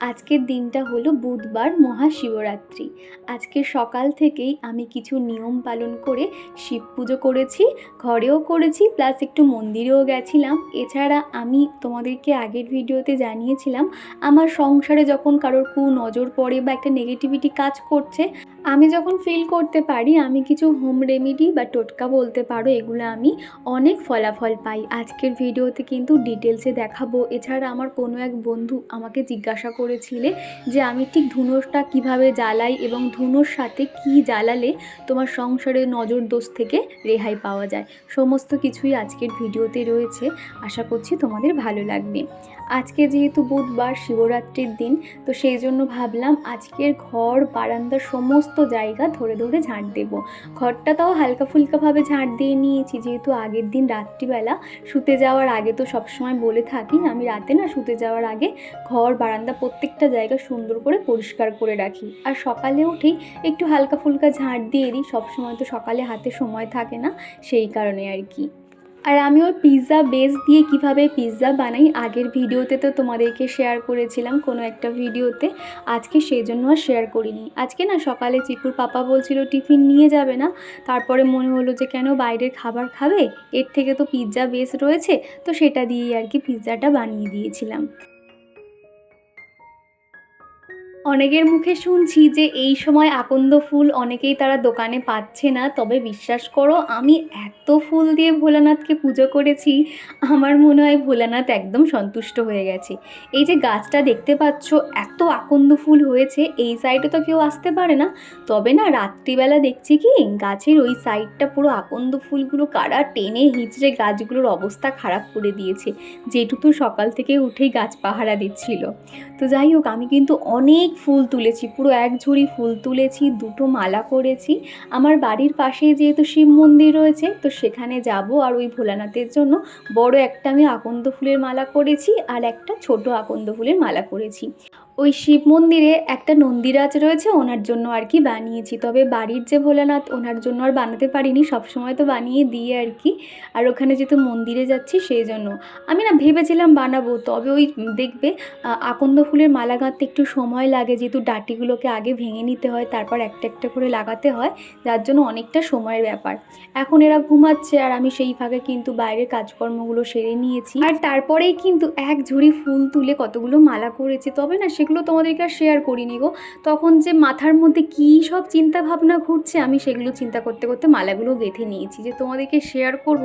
আজকের দিনটা হলো বুধবার মহাশিবরাত্রি। আজকে সকাল থেকেই আমি কিছু নিয়ম পালন করে শিব পুজো করেছি, ঘরেও করেছি, প্লাস একটু মন্দিরেও গেছিলাম। এছাড়া আমি তোমাদেরকে আগের ভিডিওতে জানিয়েছিলাম, আমার সংসারে যখন কারোর কু নজর পড়ে বা একটা নেগেটিভিটি কাজ করছে, আমি যখন ফিল করতে পারি, আমি কিছু হোম রেমেডি বা টোটকা বলতে পারো, এগুলো আমি অনেক ফলাফল পাই। আজকের ভিডিওতে কিন্তু ডিটেলসে দেখাবো। এছাড়া আমার কোনো এক বন্ধু আমাকে জিজ্ঞাসা করেছিলে যে আমি ঠিক ধুনোসটা কীভাবে জ্বালাই এবং ধুনোর সাথে কি জ্বালালে তোমার সংসারের নজর দোষ থেকে রেহাই পাওয়া যায়? সমস্ত কিছুই আজকের ভিডিওতে রয়েছে। আশা করছি তোমাদের ভালো লাগবে। আজকে যেহেতু বুধবার শিবরাত্রির দিন, তো সেই জন্য ভাবলাম আজকের ঘর বারান্দার সমস্ত জায়গা ধরে ধরে ঝাঁট দেবো। ঘরটা তাও হালকা ফুলকাভাবে ঝাঁট দিয়ে নিয়েছি, যেহেতু আগের দিন রাত্রিবেলা শুতে যাওয়ার আগে তো সবসময় বলে থাকি, আমি রাতে না শুতে যাওয়ার আগে ঘর, বারান্দা প্রত্যেকটা জায়গা সুন্দর করে পরিষ্কার করে রাখি। আর সকালে উঠেই একটু হালকা ফুলকা ঝাঁট দিয়ে দিই। সবসময় তো সকালে হাতে সময় থাকে না, সেই কারণে আর কি। আর আমি ওই পিৎজা বেস দিয়ে কীভাবে পিৎজা বানাই, আগের ভিডিওতে তো তোমাদেরকে শেয়ার করেছিলাম কোনো একটা ভিডিওতে। আজকে সেই জন্য আর শেয়ার করিনি। আজকে না সকালে চিকুর পাপা বলছিল টিফিন নিয়ে যাবে না, তারপরে মনে হলো যে কেন বাইরের খাবার খাবে? এর থেকে তো পিৎজা বেস রয়েছে, তো সেটা দিয়েই আর কি পিৎজাটা বানিয়ে দিয়েছিলাম। অনেকের মুখে শুনছি যে এই সময় আকন্দ ফুল অনেকেই তারা দোকানে পাচ্ছে না। তবে বিশ্বাস করো, আমি এত ফুল দিয়ে ভোলানাথকে পুজো করেছি, আমার মনে হয় ভোলানাথ একদম সন্তুষ্ট হয়ে গেছে। এই যে গাছটা দেখতে পাচ্ছ, এত আকন্দ ফুল হয়েছে, এই সাইডে তো কেউ আসতে পারে না। তবে না, রাত্রিবেলা দেখছি কি, গাছের ওই সাইডটা পুরো আকন্দ ফুলগুলো কারা টেনে হিঁচড়ে গাছগুলোর অবস্থা খারাপ করে দিয়েছে। যেটুকু সকাল থেকে উঠেই গাছ পাহারা দিচ্ছিল। তো যাই হোক, আমি কিন্তু অনেক ফুল তুলেছি, পুরো এক ঝুড়ি ফুল তুলেছি, দুটো মালা করেছি আমার বাড়ির পাশে যেহেতু শিব মন্দির রয়েছে, তো সেখানে যাব আর ওই ভোলানাথের জন্য বড় একটা আমি আকন্দ ফুলের মালা করেছি আর একটা ছোট আকন্দ ফুলের মালা করেছি। ওই শিব মন্দিরে একটা নন্দিরাজ রয়েছে, ওনার জন্য আর কি বানিয়েছি। তবে বাড়ির যে ভোলানাথ, ওনার জন্য আর বানাতে পারিনি, সবসময় তো বানিয়ে দিই আর কি। আর ওখানে যেহেতু মন্দিরে যাচ্ছি, সেই জন্য। আমি না ভেবেছিলাম বানাবো, তবে ওই দেখবে আকন্দ ফুলের মালা গাঁথতে একটু সময় লাগে, যেহেতু ডাটিগুলোকে আগে ভেঙে নিতে হয়, তারপর একটা একটা করে লাগাতে হয়, যার জন্য অনেকটা সময়ের ব্যাপার। এখন এরা ঘুমাচ্ছে, আর আমি সেই ফাঁকে কিন্তু বাইরের কাজকর্মগুলো সেরে নিয়েছি। আর তারপরেই কিন্তু এক ঝুড়ি ফুল তুলে কতগুলো মালা করেছি, তবে না সেগুলো তোমাদেরকে আর শেয়ার করিনি গো। তখন যে মাথার মধ্যে কী সব চিন্তা ভাবনা ঘুরছে, আমি সেগুলো চিন্তা করতে করতে মালাগুলো গেঁথে নিয়েছি যে তোমাদেরকে শেয়ার করব,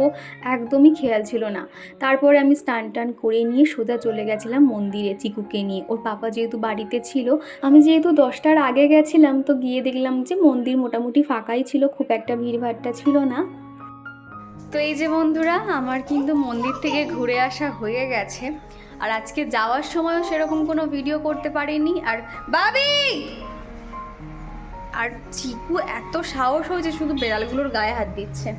একদমই খেয়াল ছিল না। তারপরে আমি স্নান টান করে নিয়ে সোজা চলে গেছিলাম মন্দিরে চিকুকে নিয়ে। ওর পাপা যেহেতু বাড়িতে ছিল, আমি যেহেতু দশটার আগে গেছিলাম, তো গিয়ে দেখলাম যে মন্দির মোটামুটি ফাঁকাই ছিল, খুব একটা ভিড়ভাড়টা ছিল না। তো এই যে বন্ধুরা, আমার কিন্তু মন্দির থেকে ঘুরে আসা হয়ে গেছে। আর আজকে যাওয়ার সময়ও সেরকম কোনো ভিডিও করতে পারিনি। আর বাবি! আর চিকু এত সাহস হয়েছে শুধু বেড়ালগুলোর গায়ে হাত দিচ্ছে।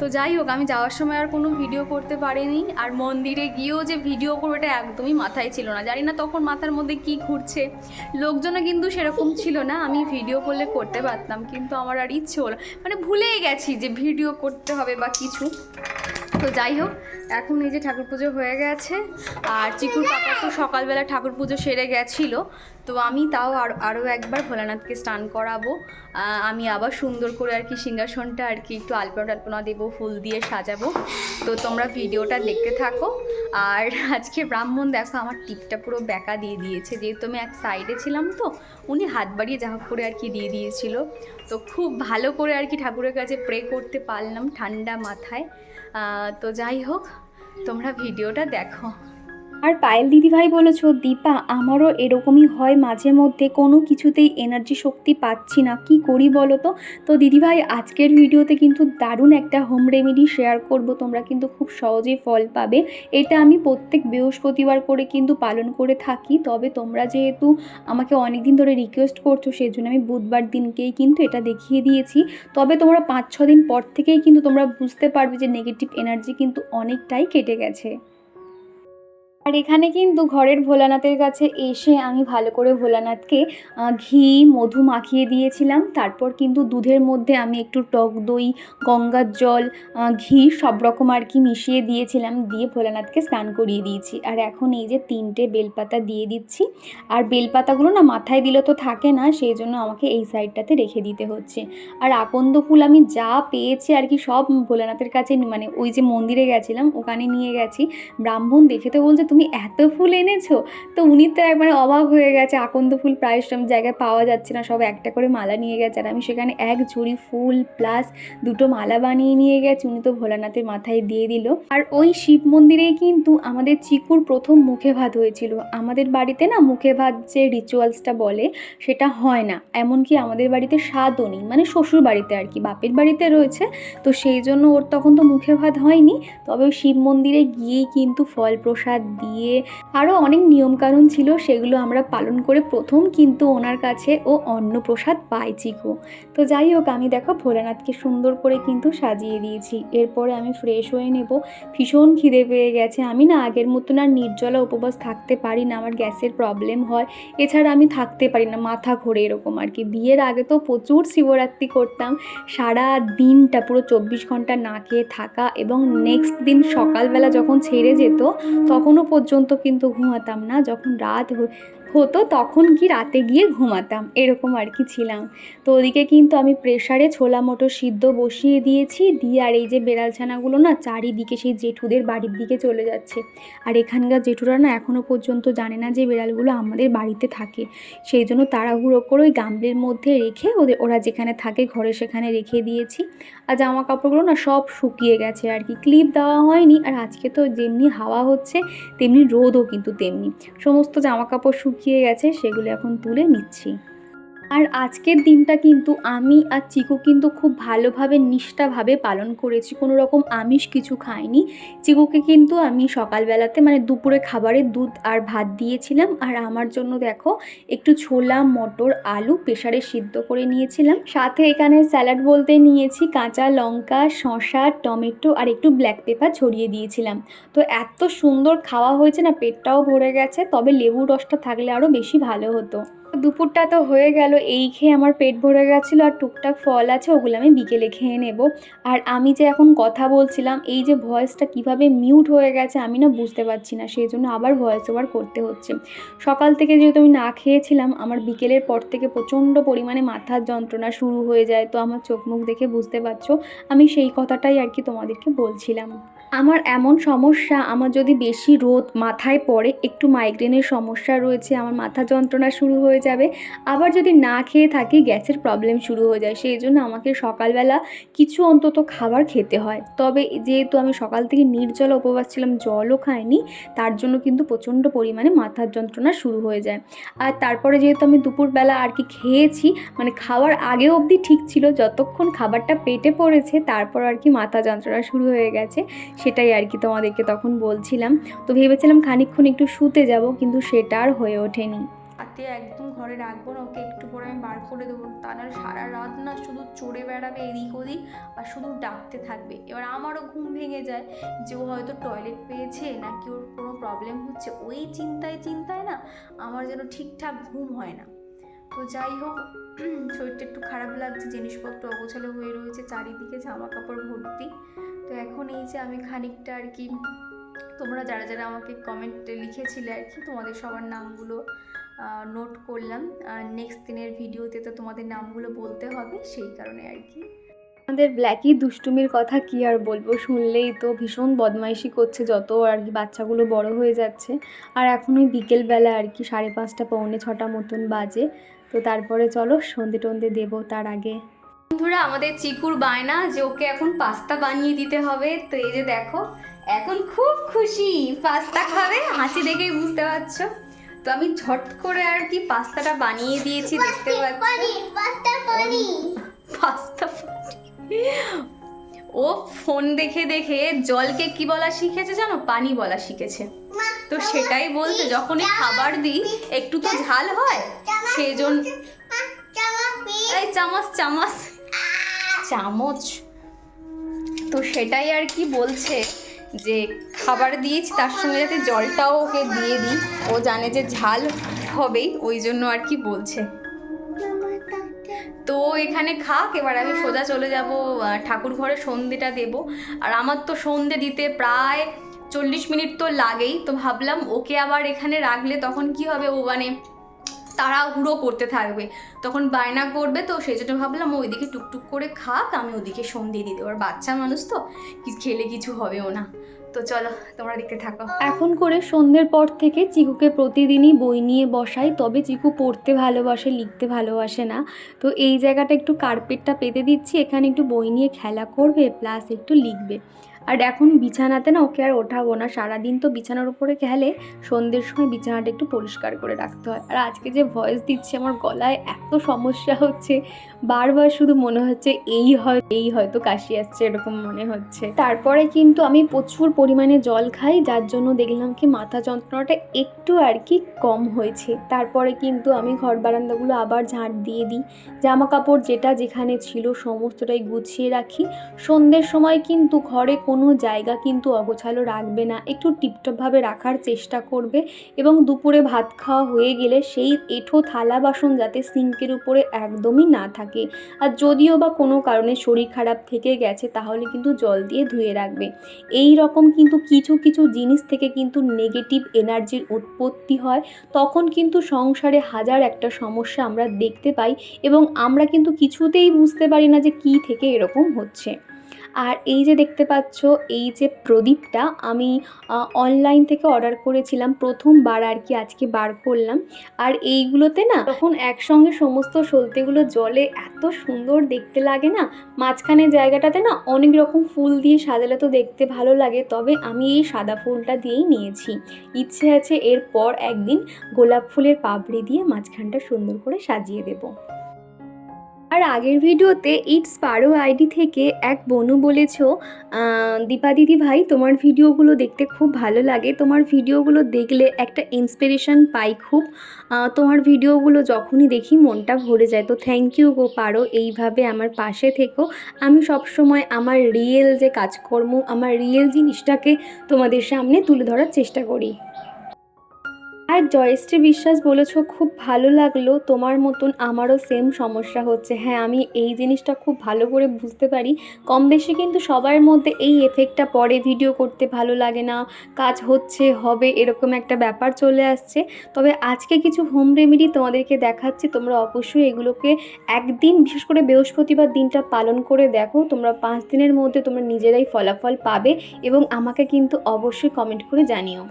তো যাই হোক, আমি যাওয়ার সময় আর কোনো ভিডিও করতে পারিনি। আর মন্দিরে গিয়েও যে ভিডিও করব, এটা একদমই মাথায় ছিল না। জানি না তখন মাথার মধ্যে কি ঘুরছে। লোকজনও কিন্তু সেরকম ছিল না। আমি ভিডিও করলে করতে পারতাম, কিন্তু আমার আর ইচ্ছে হলো মানে ভুলেই গেছি যে ভিডিও করতে হবে বা কিছু। তো যাই হোক, এখন এই যে ঠাকুর পুজো হয়ে গেছে। আর চিকুর পাপা তো সকালবেলা ঠাকুর পুজো সেরে গেছিল। তো আমি তাও আর আরও একবার ভোলানাথকে স্নান করাবো। আমি আবার সুন্দর করে আর কি সিংহাসনটা আর কি একটু আলপনা টালপনা দেবো, ফুল দিয়ে সাজাবো। তো তোমরা ভিডিওটা দেখতে থাকো। আর আজকে ব্রাহ্মণ দেখো, আমার টিপটা পুরো ব্যাকা দিয়ে দিয়েছে। যেহেতু আমি এক সাইডে ছিলাম তো, উনি হাত বাড়িয়ে যা করে আর কি দিয়ে দিয়েছিল। তো খুব ভালো করে আর কি ঠাকুরের কাছে প্রে করতে পারলাম ঠান্ডা মাথায়। তো যাই হোক, তোমরা ভিডিওটা দেখো। আর পায়েল দিদিভাই বলেছ, দীপা, আমারও এরকমই হয় মাঝে মধ্যে, কোনো কিছুতেই এনার্জি শক্তি পাচ্ছি না। কি করি বলো তো? তো দিদিভাই, আজকের ভিডিওতে কিন্তু দারুণ একটা হোম রেমেডি শেয়ার করব। তোমরা কিন্তু খুব সহজেই ফল পাবে। এটা আমি প্রত্যেক বৃহস্পতিবার করে কিন্তু পালন করে থাকি। তবে তোমরা যেহেতু আমাকে অনেক দিন ধরে রিকোয়েস্ট করছ সেই জন্য আমি বুধবার দিনকেই কিন্তু এটা দেখিয়ে দিয়েছি। তবে তোমরা পাঁচ ছ দিন পর থেকেই কিন্তু তোমরা বুঝতে পারবে যে নেগেটিভ এনার্জি কিন্তু অনেকটাই কেটে গেছে। আর এখানে কিন্তু ঘরের ভোলানাথের কাছে এসে আমি ভালো করে ভোলানাথকে ঘি, মধু মাখিয়ে দিয়েছিলাম। তারপর কিন্তু দুধের মধ্যে আমি একটু টক দই, গঙ্গার জল ঘি সব রকম আর কি মিশিয়ে দিয়েছিলাম। দিয়ে ভোলানাথকে স্নান করিয়ে দিয়েছি। আর এখন এই যে তিনটে বেলপাতা দিয়ে দিচ্ছি। আর বেলপাতাগুলো না মাথায় দিলে তো থাকে না, সেই জন্য আমাকে এই সাইডটাতে রেখে দিতে হচ্ছে। আর আকন্দ ফুল আমি যা পেয়েছি আর কি সব ভোলানাথের কাছে মানে ওই যে মন্দিরে গেছিলাম, ওখানে নিয়ে গেছি। ব্রাহ্মণ দেখে তো বলছে তুমি এত ফুল এনেছো? তো উনি তো একবারে অবাক হয়ে গেছে। আকন্দ ফুল প্রায় সব জায়গায় পাওয়া যাচ্ছে না। সব একটা করে মালা নিয়ে গেছে আর আমি সেখানে এক ঝুড়ি ফুল প্লাস দুটো মালা বানিয়ে নিয়ে গেছি। উনি তো ভোলানাথের মাথায় দিয়ে দিল। আর ওই শিব মন্দিরেই কিন্তু আমাদের চিকুর প্রথম মুখে ভাত হয়েছিল। আমাদের বাড়িতে না মুখে ভাত যে রিচুয়ালসটা বলে সেটা হয় না। এমনকি আমাদের বাড়িতে স্বাদও নেই। মানে শ্বশুর বাড়িতে আর কি, বাপের বাড়িতে রয়েছে। তো সেই জন্য ওর তখন তো মুখে ভাত হয়নি। তবে ওই শিব মন্দিরে গিয়েই কিন্তু ফল প্রসাদ দিয়ে আরও অনেক নিয়মকানুন ছিল, সেগুলো আমরা পালন করে প্রথম কিন্তু ওনার কাছে ও অন্নপ্রসাদ পাইছি গো। তো যাই হোক, আমি দেখো ভোলানাথকে সুন্দর করে কিন্তু সাজিয়ে দিয়েছি। এরপরে আমি ফ্রেশ হয়ে নেব। ভীষণ খিদে পেয়ে গেছে। আমি না আগের মতন আর নির্জলা উপবাস থাকতে পারি না, আমার গ্যাসের প্রবলেম হয়। এছাড়া আমি থাকতে পারি না, মাথা ঘোরে এরকম আর কি। বিয়ের আগে তো প্রচুর শিবরাত্রি করতাম। সারা দিনটা পুরো চব্বিশ ঘণ্টা না খেয়ে থাকা এবং নেক্সট দিন সকালবেলা যখন ছেড়ে যেত, তখনও পর্যন্ত কিন্তু ঘুমাতাম না। যখন রাত হতো, তখন কি রাতে গিয়ে ঘুমাতাম? এরকম আর কি ছিলাম। তো ওদিকে কিন্তু আমি প্রেশারে ছোলা মটর সিদ্ধ বসিয়ে দিয়েছি, দিয়ে আর এই যে বেড়াল ছানাগুলো না, চারিদিকে সেই জেঠুদের বাড়ির দিকে চলে যাচ্ছে। আর এখানকার জেঠুরা না এখনও পর্যন্ত জানে না যে বেড়ালগুলো আমাদের বাড়িতে থাকে। সেই জন্য তাড়াহুড়ো করে ওই গামলির মধ্যে রেখে ওদের, ওরা যেখানে থাকে ঘরে সেখানে রেখে দিয়েছি। আর জামা কাপড়গুলো না সব শুকিয়ে গেছে আর কি। ক্লিপ দেওয়া হয়নি, আর আজকে তো যেমনি হাওয়া হচ্ছে, তেমনি রোদও কিন্তু তেমনি। সমস্ত জামা কাপড় শুকিয়ে গেছে সেগুলো এখন তুলে নিচ্ছি। আর আজকের দিনটা কিন্তু আমি আর চিকু কিন্তু খুব ভালোভাবে, নিষ্ঠাভাবে পালন করেছি। কোনো রকম আমিষ কিছু খাইনি। চিকুকে কিন্তু আমি সকালবেলাতে মানে দুপুরে খাবারে দুধ আর ভাত দিয়েছিলাম। আর আমার জন্য দেখো, একটু ছোলা, মটর, আলু প্রেসারে সিদ্ধ করে নিয়েছিলাম। সাথে এখানে স্যালাড বলতে নিয়েছি, কাঁচা লঙ্কা, শসা, টমেটো আর একটু ব্ল্যাক পেপার ছড়িয়ে দিয়েছিলাম। তো এত সুন্দর খাওয়া হয়েছে না, পেটটাও ভরে গেছে। তবে লেবু রসটা থাকলে আরও বেশি ভালো হতো। দুপুরটা তো হয়ে গেল, এই খেয়ে আমার পেট ভরে গেছিল আর টুকটাক ফল আছে, ওগুলো আমি বিকেলে খেয়ে নেব। আর আমি যে এখন কথা বলছিলাম, এই যে ভয়েসটা কীভাবে মিউট হয়ে গেছে আমি না বুঝতে পারছি না, সেই জন্য আবার ভয়েস ওভার করতে হচ্ছে। সকাল থেকে যেহেতু আমি না খেয়েছিলাম, আমার বিকেলের পর থেকে প্রচণ্ড পরিমাণে মাথার যন্ত্রণা শুরু হয়ে যায়, তো আমার চোখ মুখ দেখে বুঝতে পারছ, আমি সেই কথাটাই আর কি তোমাদেরকে বলছিলাম। আমার এমন সমস্যা, আমার যদি বেশি রোদ মাথায় পড়ে, একটু মাইগ্রেনের সমস্যা রয়েছে, আমার মাথা যন্ত্রণা শুরু হয়ে যাবে। আবার যদি না খেয়ে থাকি, গ্যাসের প্রবলেম শুরু হয়ে যায়। সেই জন্য আমাকে সকালবেলা কিছু অন্তত খাবার খেতে হয়। তবে যেহেতু আমি সকাল থেকে নির্জল উপবাস ছিলাম, জলও খাইনি, তার জন্য কিন্তু প্রচণ্ড পরিমাণে মাথার যন্ত্রণা শুরু হয়ে যায়। আর তারপরে যেহেতু আমি দুপুরবেলা আর কি খেয়েছি মানে খাওয়ার আগে অবধি ঠিক ছিল, যতক্ষণ খাবারটা পেটে পড়েছে, তারপর আর কি মাথা যন্ত্রণা শুরু হয়ে গেছে। সেটাই আর কি তোমাদেরকে তখন বলছিলাম। তো ভেবেছিলাম খানিকক্ষণ একটু শুতে যাব, কিন্তু সেটা আর হয়ে ওঠেনি। হাতে একদম ঘরে রাখব না, ওকে একটু পরে আমি বার করে দেবো। তা নাহলে সারা রাত না শুধু চড়ে বেড়াবে এদিক ওদিক, আর শুধু ডাকতে থাকবে। এবার আমারও ঘুম ভেঙে যায় যে ও হয়তো টয়লেট পেয়েছে নাকি ওর কোনো প্রবলেম হচ্ছে। ওই চিন্তায় চিন্তায় না আমার যেন ঠিকঠাক ঘুম হয় না। তো যাই হোক, শরীরটা একটু খারাপ লাগছে, জিনিসপত্র অগোছালো হয়ে রয়েছে, চারিদিকে জামা কাপড় ভর্তি। তো এখন এই যে আমি খানিকটা আর কি, তোমরা যারা যারা আমাকে কমেন্টে লিখেছিলে আর কি, তোমাদের সবার নামগুলো নোট করলাম। আর নেক্সট দিনের ভিডিওতে তো তোমাদের নামগুলো বলতে হবে, সেই কারণে আর কি। আমাদের ব্ল্যাকি দুষ্টুমির কথা কি আর বলব, শুনলেই তো ভীষণ বদমাইশি করছে, যত আর কি বাচ্চাগুলো বড় হয়ে যাচ্ছে। আর এখন ওই বিকেলবেলা আর কি সাড়ে পাঁচটা, পৌনে ছটা মতন বাজে। তো তারপরে চলো সন্ধে টন্ধে দেবো তার আগে। বন্ধুরা আমাদের চিকুর বায়না যে ওকে এখন পাস্তা বানিয়ে দিতে হবে তো এই যে দেখো এখন খুব খুশি। পাস্তা খাবে হাসি দেখেই বুঝতে পারছ। তো আমি ঝট করে আর কি পাস্তাটা বানিয়ে দিয়েছি দেখতে পাচ্ছি? পাস্তা ও ফোন দেখে দেখে জলকে কি বলা শিখেছে জানো? পানি বলা শিখেছে। তো সেটাই বলছে, যখনই খাবার দিই, একটু তো ঝাল হয় সেই জন্য এই চামচ চামচ। চামচ। তো সেটাই আর কি বলছে যে খাবার দিয়েছি, তার সঙ্গে যাতে জলটাও ওকে দিয়ে দিই। ও জানে যে ঝাল হবেই, ওই জন্য আর কি বলছে। তো এখানে খাক, এবার আমি সোজা চলে যাব ঠাকুর ঘরে সন্ধেটা দেব। আর আমার তো সন্ধে দিতে প্রায় চল্লিশ মিনিট তো লাগেই, তো ভাবলাম ওকে আবার এখানে রাখলে তখন কি হবে? ও মানে তাড়াহুড়ো করতে থাকবে। তখন বায়না করবে তো, সেই জন্য ভাবলাম ওইদিকে টুকটুক করে খাক, আমি ওদিকে সন্ধে দিয়ে দেবো। আর বাচ্চা মানুষ তো খেলে কিছু হবেও না। তো চলো, তোমরা দেখতে থাকো। এখন করে সন্ধ্যের পর থেকে চিকুকে প্রতিদিনই বই নিয়ে বসাই, তবে চিকু পড়তে ভালোবাসে, লিখতে ভালোবাসে না। তো এই জায়গাটা একটু কার্পেটটা পেতে দিচ্ছি, এখানে একটু বই নিয়ে খেলা করবে, প্লাস একটু লিখবে। আর এখন বিছানাতে না ওকে আর ওঠাবো না, সারাদিন তো বিছানার উপরে খেলে, সন্ধ্যের সময় বিছানাটা একটু পরিষ্কার করে রাখতে হয়। আর আজকে যে ভয়েস দিচ্ছে, আমার গলায় এত সমস্যা হচ্ছে। বারবার শুধু মনে হচ্ছে এই হয়, এই হয়তো কাশি আসছে এরকম মনে হচ্ছে। তারপরে কিন্তু আমি প্রচুর পরিমাণে জল খাই, যার জন্য দেখলাম কি মাথা যন্ত্রণাটা একটু আর কি কম হয়েছে। তারপরে কিন্তু আমি ঘর বারান্দাগুলো আবার ঝাঁট দিয়ে দিই। জামা কাপড় যেটা যেখানে ছিল সমস্তটাই গুছিয়ে রাখি। সন্ধ্যের সময় কিন্তু ঘরে কোনো জায়গা কিন্তু অগোছালো রাখবে না। একটু টিপটপভাবে রাখার চেষ্টা করবে এবং দুপুরে ভাত খাওয়া হয়ে গেলে সেই এঁঠো থালা বাসন যাতে সিঙ্কের উপরে একদমই না থাকে। আর যদিও বা কোনো কারণে শরীর খারাপ থেকে গেছে, তাহলে কিন্তু জল দিয়ে ধুয়ে রাখবে। এই রকম কিন্তু কিছু কিছু জিনিস থেকে কিন্তু নেগেটিভ এনার্জির উৎপত্তি হয়। তখন কিন্তু সংসারে হাজার একটা সমস্যা আমরা দেখতে পাই এবং আমরা কিন্তু কিছুতেই বুঝতে পারি না যে কি থেকে এরকম হচ্ছে। আর এই যে দেখতে পাচ্ছ, এই যে প্রদীপটা আমি অনলাইন থেকে অর্ডার করেছিলাম। প্রথমবার আর কি আজকে বার করলাম। আর এইগুলোতে না তখন একসঙ্গে সমস্ত সলতেগুলো জলে এত সুন্দর দেখতে লাগে না মাঝখানে জায়গাটাতে না অনেক রকম ফুল দিয়ে সাজালে তো দেখতে ভালো লাগে। তবে আমি এই সাদা ফুলটা দিয়েই নিয়েছি। ইচ্ছে আছে এরপর একদিন গোলাপ ফুলের পাপড়ি দিয়ে মাঝখানটা সুন্দর করে সাজিয়ে দেবো। আর আগের ভিডিওতে ইটস পারো আইডি থেকে এক বনু বলেছ দীপা দিদি ভাই, তোমার ভিডিওগুলো দেখতে খুব ভালো লাগে। তোমার ভিডিওগুলো দেখলে একটা ইন্সপিরেশন পাই খুব। তোমার ভিডিওগুলো যখনই দেখি মনটা ভরে যায়। তো থ্যাংক ইউ গো পারো, এইভাবে আমার পাশে থেকো। আমি সবসময় আমার রিয়েল যে কাজকর্ম, আমার রিয়েল জিনিসটাকে তোমাদের সামনে তুলে ধরার চেষ্টা করি। আর জয়শ্রী বিশ্বাস বলেছ, খুব ভালো লাগল। তোমার মতন আমারও সেম সমস্যা হচ্ছে। হ্যাঁ আমি এই জিনিসটা খুব ভালো করে বুঝতে পারি। কম বেশি কিন্তু সবার মধ্যে এই এফেক্টটা পরে ভিডিও করতে ভালো লাগে না, কাজ হচ্ছে, হবে, এরকম একটা ব্যাপার চলে আসছে। তবে আজকে কিছু হোম রেমেডি তোমাদেরকে দেখাচ্ছি। তোমরা অবশ্যই এগুলোকে একদিন, বিশেষ করে বৃহস্পতিবার দিনটা পালন করে দেখো। তোমরা পাঁচ দিনের মধ্যে তোমরা নিজেরাই ফলাফল পাবে এবং আমাকে কিন্তু অবশ্যই কমেন্ট করে জানিও।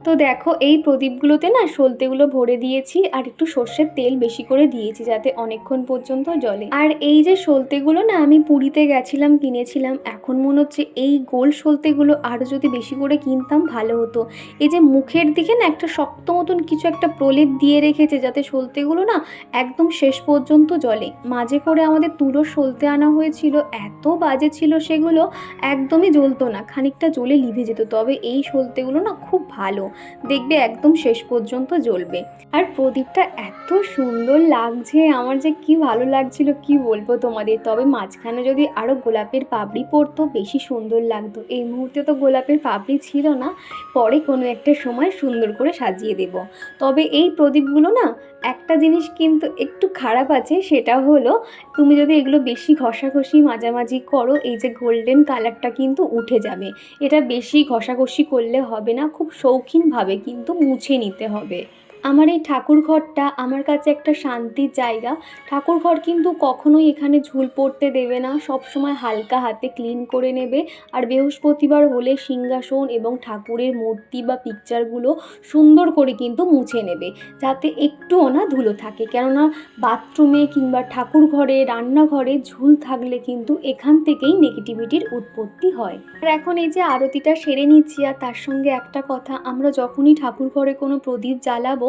তো দেখো, এই প্রদীপগুলোতে না সলতেগুলো ভরে দিয়েছি আর একটু সর্ষের তেল বেশি করে দিয়েছি যাতে অনেকক্ষণ পর্যন্ত জ্বলে। আর এই যে সলতেগুলো না আমি পুরীতে গেছিলাম, কিনেছিলাম, এখন মনে হচ্ছে এই গোল সলতেগুলো আরও যদি বেশি করে কিনতাম ভালো হতো। এই যে মুখের দিকে না একটা শক্ত মতন কিছু একটা প্রলেপ দিয়ে রেখেছে যাতে সলতেগুলো না একদম শেষ পর্যন্ত জ্বলে। মাঝে করে আমাদের তুলোর সলতে আনা হয়েছিল, এত বাজে ছিল সেগুলো, একদমই জ্বলতো না, খানিকটা জ্বলে লিভে যেত। তবে এই সলতেগুলো না খুব ভালো। দেখবে একদম শেষ পর্যন্ত জ্বলবে। আর প্রদীপটা এত সুন্দর লাগছে, আমার যে কি ভালো লাগছিল, কি বলব তোমাদের? তবে মাঝখানে যদি আরও গোলাপের পাপড়ি পরতো বেশি সুন্দর লাগতো। এই মুহূর্তে তো গোলাপের পাপড়ি ছিল না, পরে কোনো একটা সময় সুন্দর করে সাজিয়ে দেব। তবে এই প্রদীপগুলো না একটা জিনিস কিন্তু একটু খারাপ আছে, সেটা হলো তুমি যদি এগুলো বেশি ঘষাঘষি মাঝামাঝি করো, এই যে গোল্ডেন কালারটা কিন্তু উঠে যাবে। এটা বেশি ঘষাঘষি করলে হবে না, খুব শৌখিনভাবে কিন্তু মুছে নিতে হবে। আমার এই ঠাকুর ঘরটা আমার কাছে একটা শান্তির জায়গা। ঠাকুর ঘর কিন্তু কখনোই এখানে ঝুল পড়তে দেবে না সব সময় হালকা হাতে ক্লিন করে নেবে। আর বৃহস্পতিবার হলে সিংহাসন এবং ঠাকুরের মূর্তি বা পিকচারগুলো সুন্দর করে কিন্তু মুছে নেবে, যাতে একটুও না ধুলো থাকে। কেননা বাথরুমে কিংবা ঠাকুর ঘরে রান্নাঘরে ঝুল থাকলে কিন্তু এখান থেকেই নেগেটিভিটির উৎপত্তি হয়। আর এখন এই যে আরতিটা সেরে নিচ্ছি, আর তার সঙ্গে একটা কথা, আমরা যখনই ঠাকুর ঘরে কোনো প্রদীপ জ্বালাবো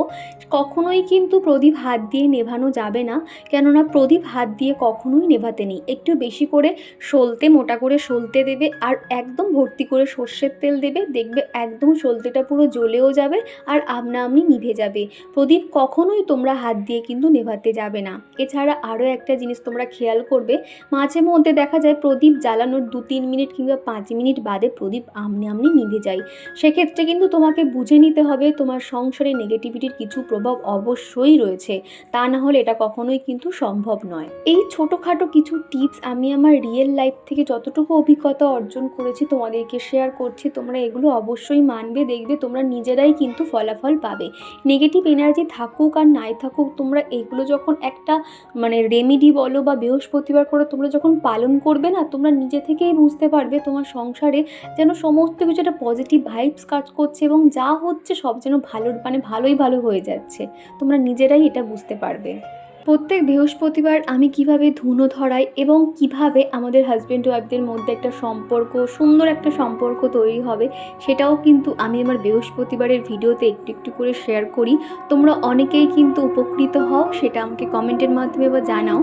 কখনোই কিন্তু প্রদীপ হাত দিয়ে নেভানো যাবে না। কেননা প্রদীপ হাত দিয়ে কখনোই নেভাতে নেই। একটু বেশি করে সলতে, মোটা করে সলতে দেবে আর একদম ভর্তি করে সর্ষের তেল দেবে। দেখবে একদম সলতেটা পুরো জ্বলেও যাবে আর আপনা আপনি নিভে যাবে। প্রদীপ কখনোই তোমরা হাত দিয়ে কিন্তু নেভাতে যাবে না। এছাড়া আরও একটা জিনিস তোমরা খেয়াল করবে, মাঝে মধ্যে দেখা যায় প্রদীপ জ্বালানোর দু তিন মিনিট কিংবা পাঁচ মিনিট বাদে প্রদীপ আমনি আমনি নিভে যায়। সেক্ষেত্রে কিন্তু তোমাকে বুঝে নিতে হবে তোমার সংসারে নেগেটিভিটির কিছু প্রভাব অবশ্যই রয়েছে। তা না হলে এটা কখনোই কিন্তু সম্ভব নয়। এই ছোটোখাটো কিছু টিপস আমি আমার রিয়েল লাইফ থেকে যতটুকু অভিজ্ঞতা অর্জন করেছি, তোমাদেরকে শেয়ার করছি, তোমরা এগুলো অবশ্যই মানবে, দেখবে তোমরা নিজেরাই কিন্তু ফলাফল পাবে। নেগেটিভ এনার্জি থাকুক আর নাই থাকুক, তোমরা এগুলো যখন একটা মানে রেমেডি বলো বা বৃহস্পতিবার করে তোমরা যখন পালন করবে না, তোমরা নিজে থেকেই বুঝতে পারবে তোমার সংসারে যেন সমস্ত কিছু একটা পজিটিভ ভাইবস কাজ করছে এবং যা হচ্ছে সব যেন ভালো মানে ভালোই ভালো হয়ে যাচ্ছে। তোমরা নিজেরাই এটা বুঝতে পারবে। প্রত্যেক বৃহস্পতিবার আমি কীভাবে ধুনো ধরাই এবং কীভাবে আমাদের হাজব্যান্ড ওয়াইফদের মধ্যে একটা সম্পর্ক, সুন্দর একটা সম্পর্ক তৈরি হবে, সেটাও কিন্তু আমি আমার বৃহস্পতিবারের ভিডিওতে একটু একটু করে শেয়ার করি। তোমরা অনেকেই কিন্তু উপকৃত হও, সেটা আমাকে কমেন্টের মাধ্যমে বা জানাও।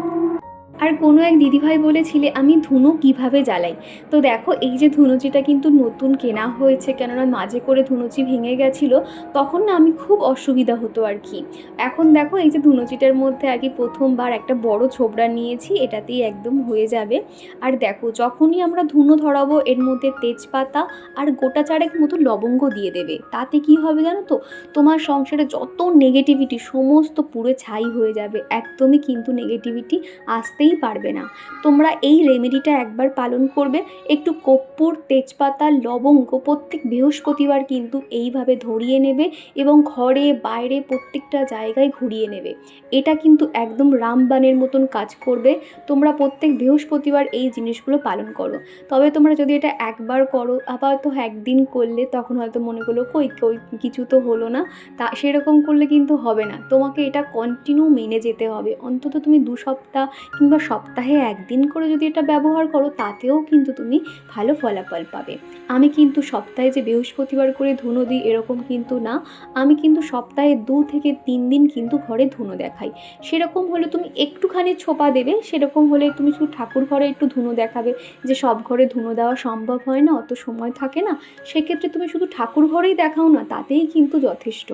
আর কোনো এক দিদিভাই বলেছিলে, আমি ধুনো কীভাবে জ্বালাই? তো দেখো, এই যে ধুনুচিটা কিন্তু নতুন কেনা হয়েছে, কেননা মাঝে করে ধুনুচি ভেঙে গেছিল, তখন না আমি খুব অসুবিধা হতো আর কি। এখন দেখো, এই যে ধুনুচিটার মধ্যে আর কি প্রথমবার একটা বড় ছোবড়া নিয়েছি, এটাতেই একদম হয়ে যাবে। আর দেখো, যখনই আমরা ধুনো ধরাবো, এর মধ্যে তেজপাতা আর গোটা চারেক মতো লবঙ্গ দিয়ে দেবে। তাতে কি হবে জানো তো, তোমার সংসারে যত নেগেটিভিটি সমস্ত পুরো ছাই হয়ে যাবে, একদমই কিন্তু নেগেটিভিটি আসতেই পারবে না। তোমরা এই রেমেডিটা একবার পালন করবে। একটু কর্পূর তেজপাতা, লবঙ্গ, প্রত্যেক বৃহস্পতিবার কিন্তু এইভাবে ধরিয়ে নেবে এবং ঘরে, বাইরে প্রত্যেকটা জায়গায় ঘুরিয়ে নেবে। এটা কিন্তু একদম রামবানের মতন কাজ করবে। তোমরা প্রত্যেক বৃহস্পতিবার এই জিনিসগুলো পালন করো। তবে তোমরা যদি এটা একবার করো আবার তো একদিন করলে তখন হয়তো মনে করল, কই কই, কিছু তো হলো না। তা সেরকম করলে কিন্তু হবে না। তোমাকে এটা কন্টিনিউ মেনে যেতে হবে। অন্তত তুমি দু সপ্তাহ কিংবা সপ্তাহে একদিন করে যদি এটা ব্যবহার করো, তাতেও কিন্তু তুমি ভালো ফলাফল পাবে। আমি কিন্তু সপ্তাহে যে বৃহস্পতিবার করে ধুনো দিই এরকম কিন্তু না। আমি কিন্তু সপ্তাহে দু থেকে তিন দিন কিন্তু ঘরে ধুনো দেখাই। সেরকম হলে তুমি একটুখানি ছোপা দেবে, সেরকম হলে তুমি শুধু ঠাকুর ঘরে একটু ধুনো দেখাবে। যে সব ঘরে ধুনো দেওয়া সম্ভব হয় না, অত সময় থাকে না। সেক্ষেত্রে তুমি শুধু ঠাকুর ঘরেই দেখাও না, তাতেই কিন্তু যথেষ্ট।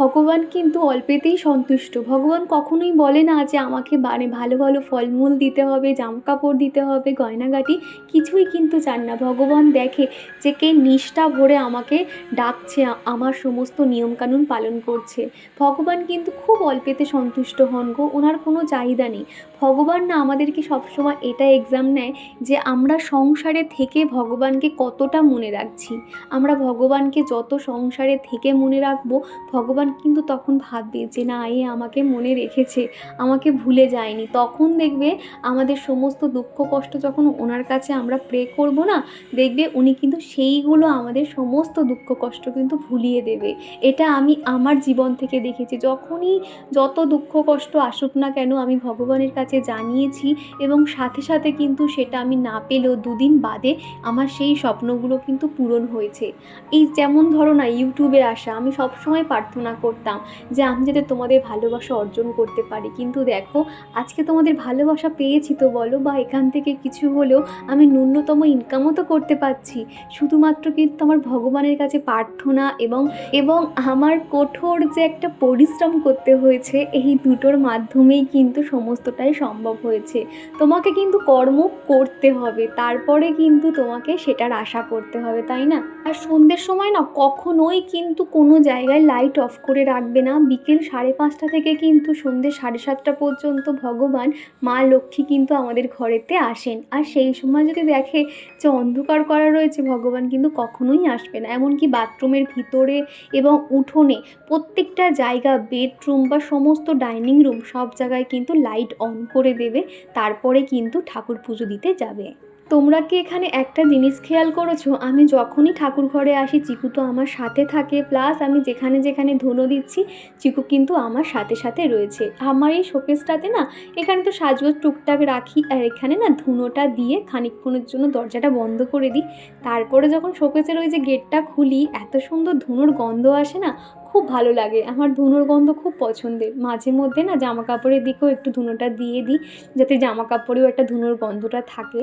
ভগবান কিন্তু অল্পেতেই সন্তুষ্ট। ভগবান কখনোই বলে না যে আমাকে মানে ভালো ভালো ফলমূল দিতে হবে জামা কাপড় দিতে হবে, গয়নাগাটি, কিছুই কিন্তু চান না। ভগবান দেখে যে কে নিষ্ঠা ভরে আমাকে ডাকছে, আমার সমস্ত নিয়মকানুন পালন করছে। ভগবান কিন্তু খুব অল্পেতে সন্তুষ্ট হন গো, ওনার কোনো চাহিদা নেই। ভগবান না আমাদেরকে সবসময় এটা এক্সাম নেয় যে আমরা সংসারে থেকে ভগবানকে কতটা মনে রাখছি। আমরা ভগবানকে যত সংসারে থেকে মনে রাখব, ভগবান কিন্তু তখন ভাববে যে না, এ আমাকে মনে রেখেছে, আমাকে ভুলে যায়নি। তখন দেখবে আমাদের সমস্ত দুঃখ, কষ্ট যখন ওনার কাছে আমরা প্রে করব না, দেখবে উনি কিন্তু সেইগুলো আমাদের সমস্ত দুঃখ, কষ্ট কিন্তু ভুলিয়ে দেবে। এটা আমি আমার জীবন থেকে দেখেছি। যখনই যত দুঃখ, কষ্ট আসুক না কেন, আমি ভগবানের কাছে জানিয়েছি এবং সাথে সাথে কিন্তু সেটা আমি না পেলেও দুদিন বাদে আমার সেই স্বপ্নগুলো কিন্তু পূরণ হয়েছে। এই যেমন ধরো না ইউটিউবে আসা আমি সবসময় প্রার্থনা করতাম যে আমি যাতে তোমাদের ভালোবাসা অর্জন করতে পারি। কিন্তু দেখো, আজকে তোমাদের ভালোবাসা পেয়েছি তো বলো, বা এখান থেকে কিছু হলেও আমি ন্যূনতম ইনকামও তো করতে পারছি। শুধুমাত্র কিন্তু আমার ভগবানের কাছে প্রার্থনা এবং এবং আমার কঠোর যে একটা পরিশ্রম করতে হয়েছে, এই দুটোর মাধ্যমেই কিন্তু সমস্তটাই সম্ভব হয়েছে। তোমাকে কিন্তু কর্ম করতে হবে, তারপরে কিন্তু তোমাকে সেটার আশা করতে হবে, তাই না? আর সন্ধ্যের সময় না, কখনোই কিন্তু কোনো জায়গায় লাইট অফ করে রাখবে না। বিকেল সাড়ে পাঁচটা থেকে কিন্তু সন্ধ্যে সাড়ে সাতটা পর্যন্ত ভগবান মা লক্ষ্মী কিন্তু আমাদের ঘরেতে আসেন। আর সেই সময় যদি দেখে যে অন্ধকার করা রয়েছে, ভগবান কিন্তু কখনোই আসবে না। এমনকি বাথরুমের ভিতরে এবং উঠোনে প্রত্যেকটা জায়গা, বেডরুম বা সমস্ত ডাইনিং রুম সব জায়গায় কিন্তু লাইট অন করে দেবে। তারপরে কিন্তু ঠাকুর পুজো দিতে যাবে। তোমরা কি এখানে একটা জিনিস খেয়াল করেছ? আমি যখনই ঠাকুর ঘরে আসি, চিকু তো আমার সাথে থাকে। প্লাস আমি যেখানে যেখানে ধুনো দিচ্ছি, চিকু কিন্তু আমার সাথে সাথে রয়েছে। আমার এই শোকেসটাতে না, এখানে তো সাজগোজ টুকটাক রাখি, আর এখানে না ধুনোটা দিয়ে খানিকক্ষণের জন্য দরজাটা বন্ধ করে দিই। তারপরে যখন শোকেসের ওই যে গেটটা খুলি, এত সুন্দর ধুনোর গন্ধ আসে না, খুব ভালো লাগে। আমার ধুনোর গন্ধ খুব পছন্দের। মাঝে মধ্যে না জামা কাপড়ের দিকেও একটু ধুনোটা দিয়ে দিই, যাতে জামা কাপড়েও একটা ধুনোর গন্ধটা থাকে।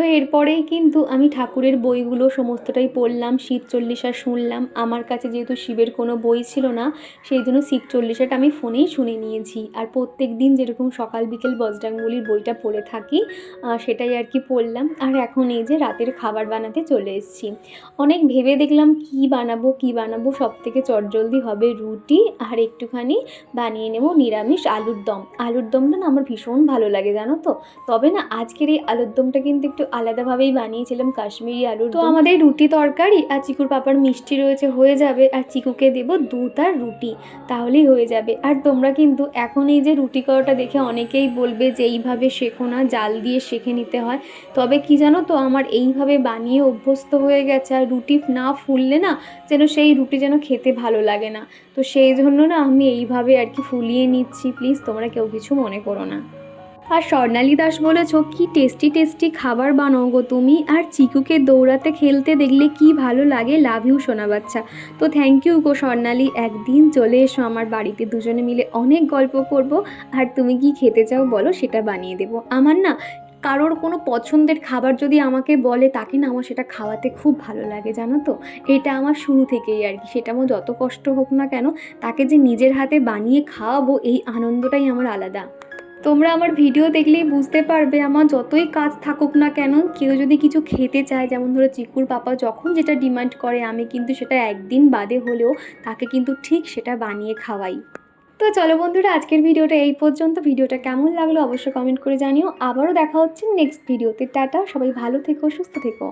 তো এরপরেই কিন্তু আমি ঠাকুরের বইগুলো সমস্তটাই পড়লাম, শিব চল্লিশা শুনলাম। আমার কাছে যেহেতু শিবের কোনো বই ছিল না, সেই জন্য শিব চল্লিশাটা আমি ফোনেই শুনে নিয়েছি। আর প্রত্যেক দিন যেরকম সকাল বিকেল বজরাঙ্গলির বইটা পড়ে থাকি সেটাই আর কি পড়লাম। আর এখন এই যে রাতের খাবার বানাতে চলে এসেছি। অনেক ভেবে দেখলাম কি বানাবো কি বানাবো সব থেকে চটজলদি হবে রুটি আর একটুখানি বানিয়ে নেব নিরামিষ আলুর দম। আলুর দমটা না আমার ভীষণ ভালো লাগে, জানো তো? তবে না আজকের এই আলুর দমটা কিন্তু একটু আলাদাভাবেই বানিয়েছিলাম কাশ্মীরি আলুর তো আমাদের রুটি তরকারি আর চিকুর পাপার মিষ্টি রয়েছে হয়ে যাবে। আর চিকুকে দেবো দুধ আর রুটি তাহলেই হয়ে যাবে। আর তোমরা কিন্তু এখন এই যে রুটি করাটা দেখে অনেকেই বলবে যে এইভাবে শেখো না জাল দিয়ে শেখে নিতে হয়। তবে কি জানো তো আমার এইভাবে বানিয়ে অভ্যস্ত হয়ে গেছে। আর রুটি না ফুললে না যেন সেই রুটি যেন খেতে ভালো লাগে না। তো সেই জন্য না আমি এইভাবে আর কি ফুলিয়ে নিচ্ছি। প্লিজ তোমরা কেউ কিছু মনে করো না। আর স্বর্ণালী দাস বলেছ, কি টেস্টি টেস্টি খাবার বানাও গো তুমি। আর চিকুকে দৌড়াতে, খেলতে দেখলে কি ভালো লাগে লাভ ইউ সোনা বাচ্চা। তো থ্যাংক ইউ গো স্বর্ণালী। একদিন চলে এসো আমার বাড়িতে, দুজনে মিলে অনেক গল্প করব। আর তুমি কি খেতে চাও বলো, সেটা বানিয়ে দেবো। আমার না কারোর কোনো পছন্দের খাবার যদি আমাকে বলে, তাকে না আমার সেটা খাওয়াতে খুব ভালো লাগে, জানো তো? এটা আমার শুরু থেকেই আর কি। সেটা আমার যত কষ্ট হোক না কেন, তাকে যে নিজের হাতে বানিয়ে খাওয়াবো, এই আনন্দটাই আমার আলাদা। তোমরা আমার ভিডিও দেখলেই বুঝতে পারবে আমার যতই কাজ থাকুক না কেন, কেউ যদি কিছু খেতে চায়, যেমন ধরো চিকুর পাপা যখন যেটা ডিমান্ড করে, আমি কিন্তু সেটা একদিন বাদে হলেও তাকে কিন্তু ঠিক সেটা বানিয়ে খাওয়াই। তো চলো বন্ধুরা, আজকের ভিডিওটা এই পর্যন্ত। ভিডিওটা কেমন লাগল অবশ্যই কমেন্ট করে জানিও। আবারও দেখা হচ্ছে নেক্সট ভিডিওতে টাটা, সবাই ভালো থেকো, সুস্থ থেকো।